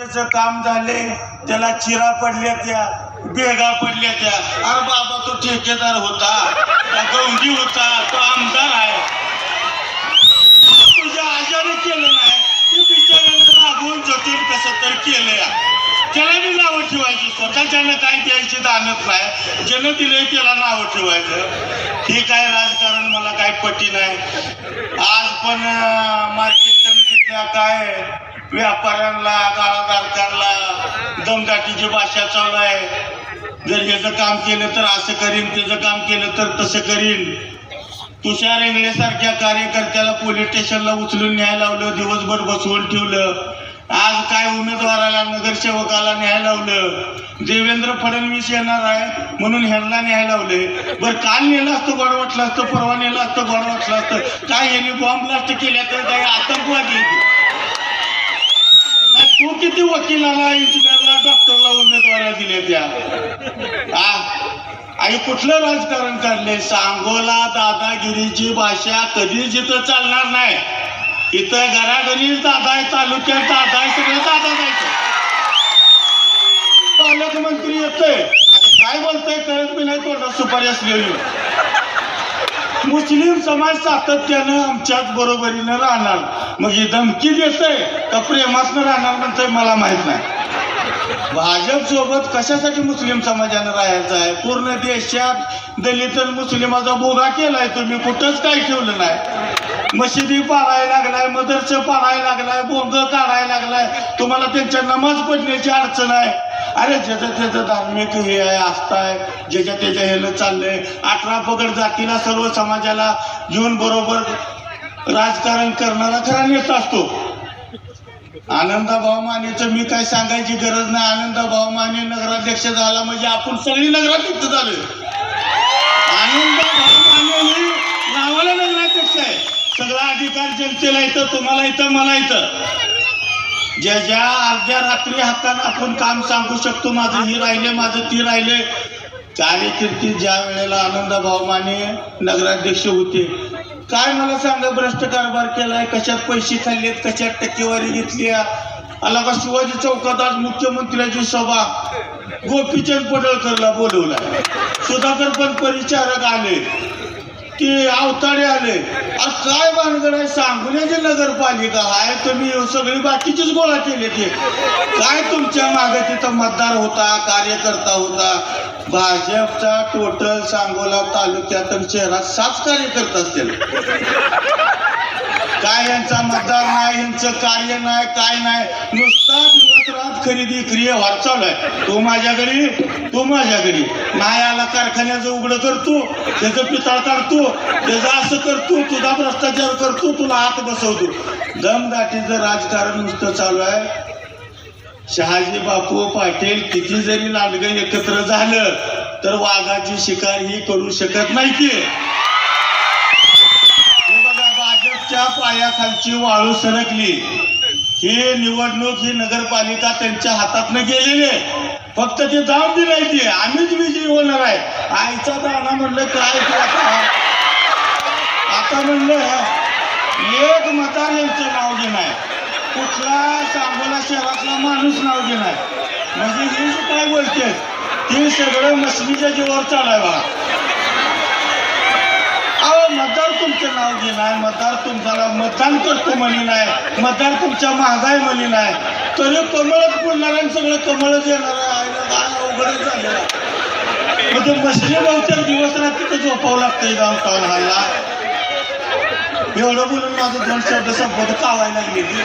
त्याचं काम झाले त्याला चिरा पडल्या त्या बेगा पडल्या त्या. अरे बाबा तो ठेकेदार होता. गौंडी होता तो आमदार आहे. तुझ्या आजारी केलं नाही ते बिचाऱ्यानं राबवून जतीन कसं तर केलं त्याला मी नावं ठेवायची स्वतःच्यानं काय द्यायची दानत नाही. ज्यानं दिलंय त्याला नावं ठेवायचं. हे काय राजकारण मला काय पटी नाही. आज पण मार्केट कमिटीतल्या काय व्यापाऱ्यांना गाळाधारकांना दमदाटीची भाषा चालू आहे. जर याचं काम केलं तर असं करीन त्याचं काम केलं तर तसं करीन. तुषार इंगळेसारख्या कार्यकर्त्याला पोलीस स्टेशनला उचलून न्याय लावलं दिवसभर बसवून ठेवलं. आज काय उमेदवाराला नगरसेवकाला न्याय लावलं? देवेंद्र फडणवीस येणार आहे म्हणून ह्यांना न्याय लावले. बरं काल नेलं असतं गोड वाटलं असतं परवा नेलं असतं गोड वाटलं असतं. काय यांनी बॉम्ब ब्लास्ट केल्या तर काही आतंकवादी आहेत. तू किती वकिलाला इंजिनियरला डॉक्टरला उमेदवाऱ्या दिल्या त्या? आई आणि कुठलं राजकारण काढले सांगोला दादागिरीची भाषा कधीच इथं चालणार नाही. इथं घराघरी दादा आहे तालुक्यात दादा आहे सगळं दादा जायचं पालकमंत्री येतोय. काय बोलतोय? कळत मी नाही तोंडात सुपारी असलेली. मुस्लिम समाज सातत्यानं आमच्याच बरोबरीनं राहणार. मग ही धमकी देतोय का प्रेमातनं राहणार नंतर मला माहीत नाही. भाजप सोबत कशासाठी मुस्लिम समाजानं राहायचं आहे? पूर्ण देशात दलित मुस्लिमाचा बोगा केलाय तुम्ही. कुठंच काही ठेवलं नाही. मशिदी पाळायला लागलाय मदरसे पाळायला लागलाय बोंग काढायला लागलाय. तुम्हाला त्यांच्या नमाज पडण्याची अडचण आहे. अरे ज्याचं त्याचं धार्मिक हे आहे आस्था आहे ज्याच्या त्याच्या ह्यानं चाललंय अठरा पगड जातीला सर्व समाजाला घेऊन बरोबर राजकारण करणारा खरा नेता असतो. आनंदाभाऊ मानेचं मी काय सांगायची गरज नाही. आनंदाभाऊ माने नगराध्यक्ष झाला म्हणजे आपण सगळी नगराध्यक्ष झालोय. आनंदाभाऊ माने नावाला नगराध्यक्ष आहे. सगळा अधिकार जनतेला येतं तुम्हाला येतं मला येतं ज्या ज्या अर्ध्या रात्री हाताने आपण काम सांगू शकतो माझं ही राहिले माझं ती राहिले. कार्यकिर्ती ज्या वेळेला आनंदभाऊ माने नगराध्यक्ष होते. काय मला सांगा भ्रष्ट कारभार केलाय कशात पैसे खाल्लेत कशात टक्केवारी घेतली आला का शिवाजी चौकात आज मुख्यमंत्र्याची सभा. गोपीचंद पडळकरला बोलवलाय. सुधाकर पण परिचारक आले. ते अवताडे आले. काय भानगड आहे? सांगण्याची नगरपालिका आहे. तुम्ही सगळी बाकीचीच गोळा केली ते. काय तुमच्या मागे तिथं मतदार होता कार्यकर्ता होता? भाजपचा टोटल सांगोला तालुक्यात शहरात सात कार्यकर्ता असतील. यांचा मतदार नाही यांचं कार्य नाही काय नाही. नुसता दिवस रात खरेदी क्रिया वाट चालू आहे. तो माझ्या घरी तो माझ्या घरी. नाही आला कारखान्याचं उघडं करतो त्याचं पितळ काढतो त्याचं असं करतो तुझा भ्रष्टाचार करतो तुला हात बसवतो. दमदाटीचं राजकारण नुसतं चालू आहे. शहाजी बापू पाटील किती जरी लांडगं एकत्र झालं तर वाघाची शिकार ही करू शकत नाही ते. त्यांच्या पायाखालची वाळू सरकली. ही निवडणूक ही नगरपालिका त्यांच्या हातातनं गेलेली आहे. फक्त ते दाम दिलाय ते. आम्हीच विजयी होणार आहे. आईचा दाना म्हणलं काय आता म्हणलं एक मतार यांचं नाव घेणार कुठला सांगोला शहरातला माणूस नाव घेणार म्हणजे हे जे काय बोलते ते सगळं मछलीच्या जीवावर चालाय परवानगी नाही मतदार तुमच्याला मतदान करतो म्हणे नाही मतदार तुमच्या महागाय म्हणे नाही. तरी कमळच बोलणार आणि सगळं कमळच येणार अवघडच झालेलं आहे. म्हणजे मछली बहुतेक दिवस रात्री झोपावं लागतंय जाऊन टाऊन हॉलला एवढं बोलून माझं दोन शब्द संपत कावायला गेली